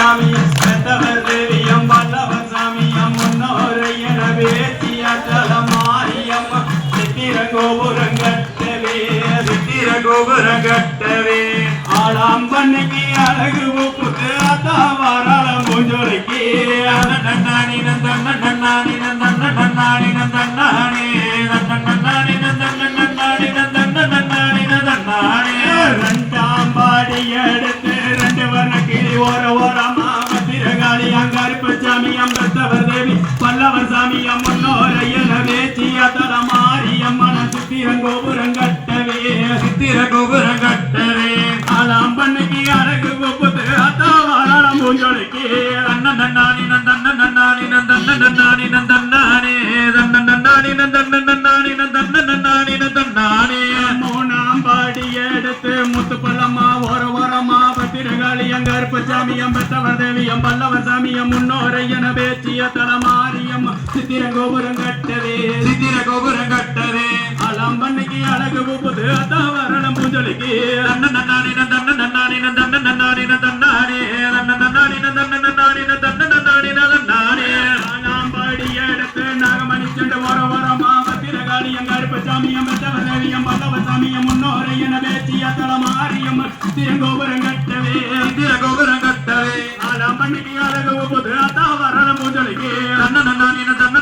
சாமி செத்தவர் தேவியம் வல்லவர் சாமி அம்முன்னோரையன வேத்தியமாரியம் சித்திர கோபுரங்கட்டவே சித்திர கோபுரங்கட்டவே ஆளாம் பண்ணைக்கு அழகு ஒப்புக்கு அத்தா வாராளம் பூஞ்சோலைக்கு. அண்ணன் நன்னானி நந்தண்ணன் நன்னானி நந்தண்ணன் நன்னானி நந்தண்ணா தேவி சாமி அம்மன்னோர எனவே சியத்தல மாரியம்மன சுத்திரங்கோபுரம் கட்டவே சித்திர கோபுரம் கட்டவே. ஆளாம் பண்ணைக்கு அழகு ஒப்புக்கு அத்தாவாரம் வாராளம் பூஞ்சோலைக்கு. நன்னானி நந்தன் நன்னானி நந்தன் நன்னானி நந்தன்னானே நன்னானி நந்தன் நன்னானி நந்தன் நன்னானி நந்தன்னானே. மூணாம் அங்கருப்பு சாமி அம்பத்தவர் தேவி அம்பல்லவர் சாமி முன்னோரை என பேச்சிய தலமாரியம். சித்திரங்கோபுரம் கட்டவே சித்திர கோபுரம் கட்டவே. அலம்பன்னைக்கு அழகு புது அத்தாவரணம் பூஞ்சொலிக்கு. நன்னானி நந்தன்ன நன்னானி நந்தன்ன நன்னானி நந்தன்னானே நன்னானி நந்தன்ன நன்னானி நந்தன்ன நன்னானி நந்தன்னானே நாலாம் பாடி எடுத்து நாகமணி சென்று ஓர ஓரமா பத்திரகாளி அங்கருப்பு சாமி அம்பத்தவர் தேவி அம்பல்லவர் சாமி முன்னோரை என பேச்சிய தலமாரியம். சித்திர கோபுரம் கட்டவே அலம்பன்னைக்கு அழகு புது அத்தாவரணம் பூஞ்சொலிக்கு நன்னானி நந்தன்ன நன்னானி நந்தன்ன நன்னானி நந்தன்ன